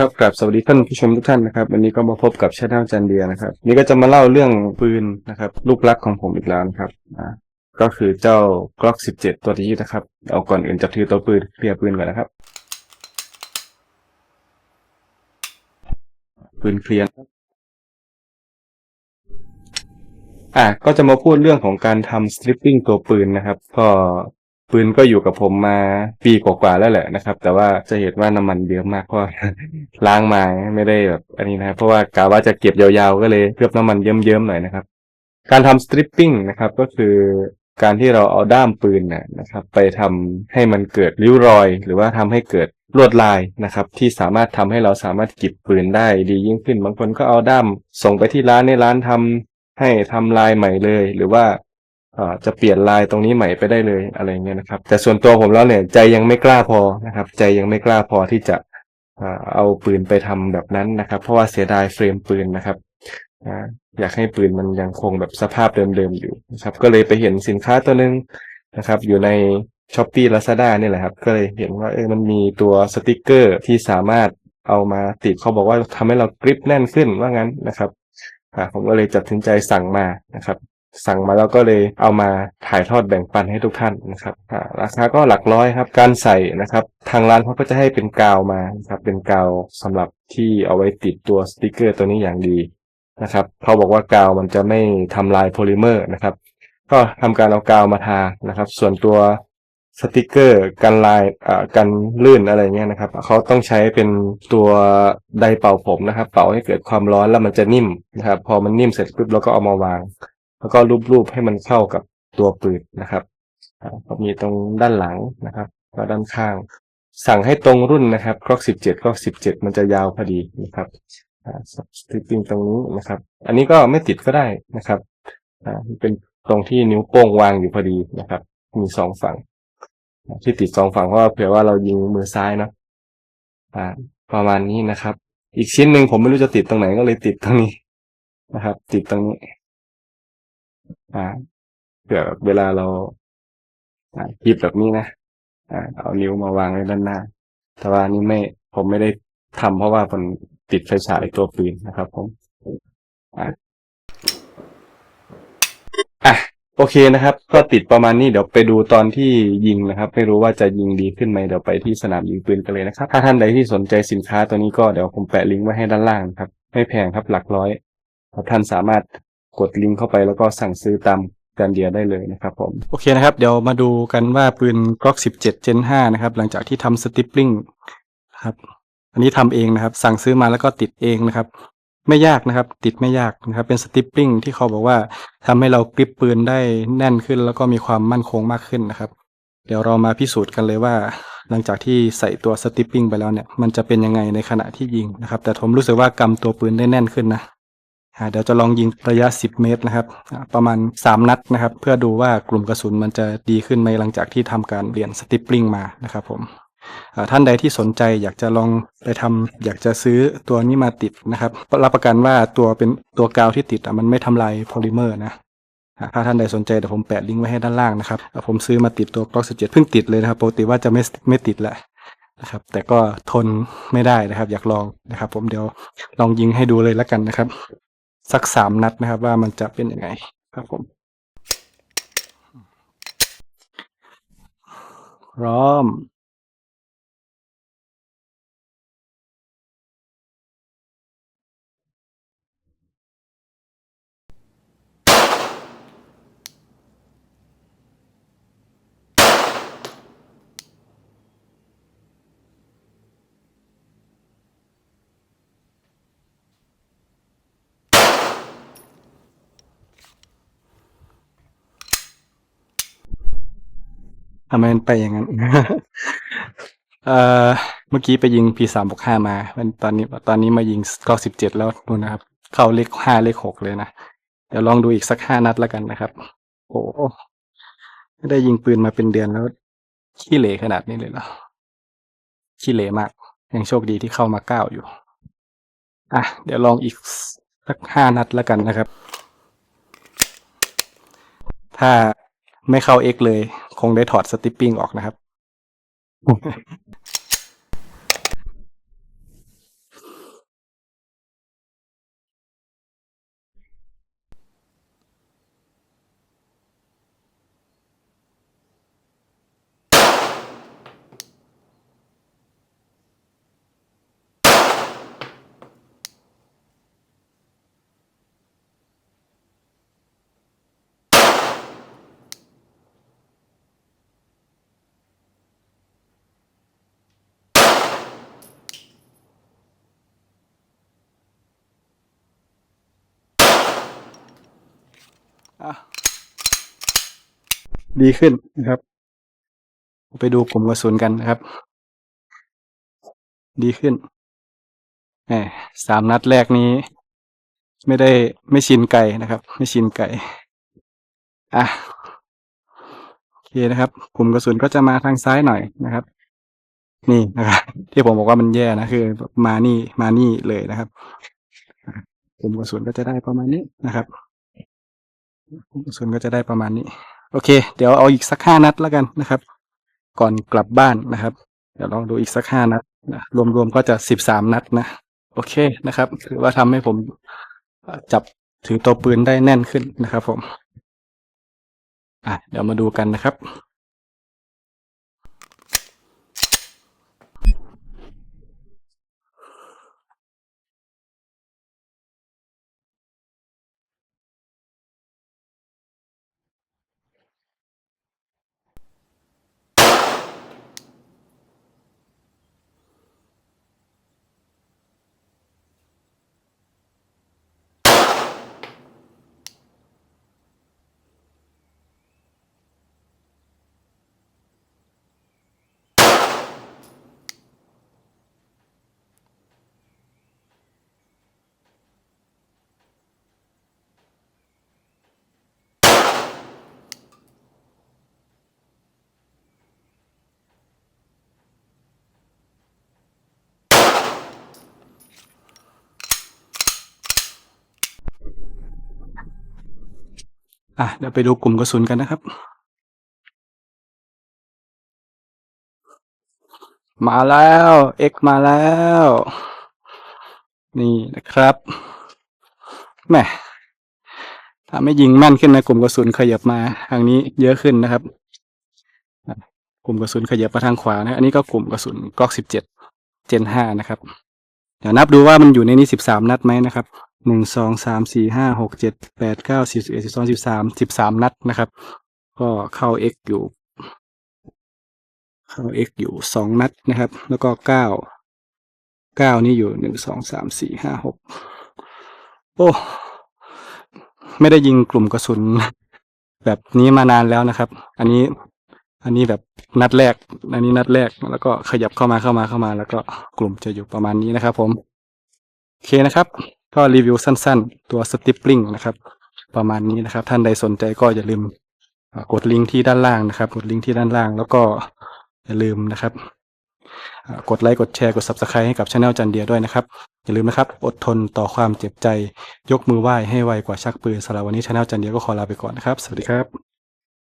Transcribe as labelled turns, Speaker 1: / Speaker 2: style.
Speaker 1: ครับกราบสวัสดีท่านผู้ชมทุกท่านนะครับวันนี้ก็มาพบกับชาแนลจันเดียนะครับ นี่ก็จะมาเล่าเรื่องปืนนะครับ ลูกรักของผมอีกแล้วนะครับอ่าก็คือเจ้า Glock 17 ตัวนี้นะครับ เอาก่อนอื่นจะถือตัวปืนเคลียร์ปืนก่อนนะครับ ปืนเคลียร์อะก็จะมาพูดเรื่องของการทำสตริปปิ้งตัวปืนนะครับ ก็ ปืนก็อยู่กับผมมาปีกว่าๆแล้วแหละนะครับ แต่ว่าจะเห็นว่าน้ำมันเยอะมากเพราะล้างมาไม่ได้แบบอันนี้นะเพราะว่ากะว่าจะเก็บยาวๆ ก็เลยเคลือบน้ำมันเยิ้มๆหน่อยนะครับ การทำสตริปปิ้งนะครับก็คือการที่เราเอาด้ามปืนนะนะครับ ไปทำให้มันเกิดริ้วรอย หรือว่าทำให้เกิดลวดลายนะครับ ที่สามารถทำให้เราสามารถเก็บปืนได้ดียิ่งขึ้น บางคนก็เอาด้ามส่งไปที่ร้านในร้านทำให้ทำลายใหม่เลย หรือว่า จะเปลี่ยนลายตรงนี้ใหม่ไปได้เลยอะไรเงี้ยนะครับ แต่ส่วนตัวผมแล้วเนี่ยใจยังไม่กล้าพอนะครับ ใจยังไม่กล้าพอที่จะเอาปืนไปทำแบบนั้นนะครับ เพราะว่าเสียดายเฟรมปืนนะครับอยากให้ปืนมันยังคงแบบสภาพเดิมๆอยู่นะครับ ก็เลยไปเห็นสินค้าตัวนึงนะครับ อยู่ใน s h อ p e e Lazada นี่แหละครับ ก็เลยเห็นว่าเออมันมีตัวสติกเกอร์ที่สามารถเอามาติดเขาบอกว่าทำให้เรากริปแน่นขึ้นว่างั้นนะครับผมก็เลยตัดสินใจสั่งมานะครับ สั่งมาแล้วก็เลยเอามาถ่ายทอดแบ่งปันให้ทุกท่านนะครับราคาก็หลักร้อยครับ การใส่นะครับ ทางร้านเขาก็จะให้เป็นกาวมานะครับ เป็นกาวสำหรับที่เอาไว้ติดตัวสติกเกอร์ตัวนี้อย่างดีนะครับเขาบอกว่ากาวมันจะไม่ทำลายโพลิเมอร์นะครับ ก็ทำการเอากาวมาทานะครับ ส่วนตัวสติกเกอร์กันลายอ่ากันลื่นอะไรเงี้ยนะครับเขาต้องใช้เป็นตัวไดเป่าผมนะครับ เป่าให้เกิดความร้อนแล้วมันจะนิ่มนะครับ พอมันนิ่มเสร็จปุ๊บเราก็เอามาวาง แล้วก็รูปๆให้มันเข้ากับตัวปืนนะครับก็มีตรงด้านหลังนะครับแล้วด้านข้าง สั่งให้ตรงรุ่นนะครับ Glock 17 Glock 17มันจะยาวพอดีนะครับสติปปิ้งตรงนี้นะครับ อันนี้ก็ไม่ติดก็ได้นะครับเป็นตรงที่นิ้วโป้งวางอยู่พอดีนะครับ มีสองฝั่ง ที่ติดสองฝั่งเพราะว่าเผื่อว่าเรายิงมือซ้ายเนาะประมาณนี้นะครับ อีกชิ้นหนึ่งผมไม่รู้จะติดตรงไหนก็เลยติดตรงนี้นะครับ ติดตรงนี้ อ่าเผื่อเวลาเราอ่าหยิบแบบนี้นะอ่าเอานิ้วมาวางไว้ด้านหน้า แต่ว่านี้ไม่ผมไม่ได้ทำเพราะว่ามันติดไฟฉายตัวปืนนะครับผมอ่าอะโอเคนะครับ ก็ติดประมาณนี้เดี๋ยวไปดูตอนที่ยิงนะครับ ไม่รู้ว่าจะยิงดีขึ้นไหมเดี๋ยวไปที่สนามยิงปืนกันเลยนะครับ ถ้าท่านใดที่สนใจสินค้าตัวนี้ก็เดี๋ยวผมแปะลิงก์ไว้ให้ด้านล่างครับ ไม่แพงครับหลักร้อยท่านสามารถ กดลิงก์เข้าไปแล้วก็สั่งซื้อตามกันเดียได้เลยนะครับผม โอเคนะครับ เดี๋ยวมาดูกันว่าปืน Glock 17 Gen 5 นะครับ หลังจากที่ทำสติปปิ้งครับอันนี้ทำเองนะครับ สั่งซื้อมาแล้วก็ติดเองนะครับ ไม่ยากนะครับ ติดไม่ยากนะครับ เป็นสติปปิ้งที่เขาบอกว่าทำให้เรากริปปืนได้แน่นขึ้น แล้วก็มีความมั่นคงมากขึ้นนะครับ เดี๋ยวเรามาพิสูจน์กันเลยว่า หลังจากที่ใส่ตัวสติปปิ้งไปแล้วเนี่ย มันจะเป็นยังไงในขณะที่ยิงนะครับ แต่ผมรู้สึกว่ากำตัวปืนได้แน่นขึ้นนะ เดี๋ยวจะลองยิงระยะ 10 เมตรนะครับ ประมาณ 3 นัดนะครับ เพื่อดูว่ากลุ่มกระสุนมันจะดีขึ้นไหมหลังจากที่ทำการเรียนสติปปิ้งมานะครับผมท่านใดที่สนใจอยากจะลองไปทำอยากจะซื้อตัวนี้มาติดนะครับ รับประกันว่าตัวเป็นตัวกาวที่ติดอะมันไม่ทำลายโพลิเมอร์นะถ้าท่านใดสนใจเดี๋ยวผมแปะลิงก์ไว้ให้ด้านล่างนะครับ ผมซื้อมาติดตัว Glock 17 เพิ่งติดเลยนะครับปกติว่าจะไม่ไม่ติดแหละนะครับ แต่ก็ทนไม่ได้นะครับ อยากลองนะครับ ผมเดี๋ยวลองยิงให้ดูเลยแล้วกันนะครับ สักสามนัดนะครับ ว่ามันจะเป็นยังไงครับผม พร้อม ทำไมมันไปอย่างนั้น เอ่อ เมื่อกี้ไปยิง P สามบวกห้ามามันตอนนี้ ตอนนี้มายิงกสิบเจ็ดแล้วนู่นะครับ เข้าเลขห้าเลขหกเลยนะ เดี๋ยวลองดูอีกสักห้านัดแล้วกันนะครับ โอ้ไม่ได้ยิงปืนมาเป็นเดือนแล้ว ขี้เหร่ขนาดนี้เลยเหรอ ขี้เหร่มาก ยังโชคดีที่เข้ามาเก้าอยู่ อะ เดี๋ยวลองอีกสักห้านัดแล้วกันนะครับ ถ้า ไม่เข้า X เลย คงได้ถอดสติปปิ้งออกนะครับ
Speaker 2: ดีขึ้นนะครับ ไปดูกลุ่มกระสุนกันนะครับ ดีขึ้นแหมสามนัดแรกนี้ ไม่ได้ไม่ชินไก่นะครับ ไม่ชินไก่ อะโอเคนะครับกลุ่มกระสุนก็จะมาทางซ้ายหน่อยนะครับ นี่นะครับ ที่ผมบอกว่ามันแย่นะคือ มานี่มานี่เลยนะครับกลุ่มกระสุนก็จะได้ประมาณนี้นะครับ ส่วนก็จะได้ประมาณนี้ โอเค เดี๋ยวเอาอีกสักห้านัดแล้วกันนะครับ ก่อนกลับบ้านนะครับ เดี๋ยวลองดูอีกสักห้านัดนะรวมๆก็จะสิบสามนัดนะโอเคนะครับถือว่าทำให้ผมจับถือตัวปืนได้แน่นขึ้นนะครับผม อะเดี๋ยวมาดูกันนะครับ อะเดี๋ยวไปดูกลุ่มกระสุนกันนะครับ มาแล้วเอ็กมาแล้ว นี่นะครับแหม่ถ้าไม่ยิงแม่นขึ้นนะกลุ่มกระสุนขยับมาทางนี้เยอะขึ้นนะครับ กลุ่มกระสุนขยับมาทางขวานะ อันนี้ก็กลุ่มกระสุนกล็อกสิบเจ็ดเจนห้านะครับ เดี๋ยวนับดูว่ามันอยู่ในนี้สิบสามนัดไหมนะครับ หนึ่งสองสามสี่ห้าหกเจ็ดแปดเก้าสิบสิบเอ็ดสิบสองสิบสามสิบสามนัดนะครับ ก็เข้า X อยู่ เข้า X อยู่สองนัดนะครับ แล้วก็เก้าเก้านี่อยู่หนึ่งสองสามสี่ห้าหกโอ้ไม่ได้ยิงกลุ่มกระสุน แบบนี้มานานแล้วนะครับ อันนี้อันนี้แบบนัดแรก อันนี้นัดแรก แล้วก็ขยับเข้ามาเข้ามาเข้ามา แล้วก็กลุ่มจะอยู่ประมาณนี้นะครับ ผม โอเคนะครับ ก็รีวิวสั้นๆ ตัวสติปปิ้งนะครับ ประมาณนี้นะครับ ท่านใดสนใจก็อย่าลืมกดลิงก์ที่ด้านล่างนะครับ กดลิงก์ที่ด้านล่าง แล้วก็อย่าลืมนะครับ กดไลค์กดแชร์กด subscribe ให้กับช anel จันเดียด้วยนะครับ อย่าลืมนะครับ อดทนต่อความเจ็บใจ ยกมือไหว้ให้ไวกว่าชักปืนสำหรับวันนี้ช anel จันเดียก็ขอลาไปก่อนนะครับ สวัสดีครับ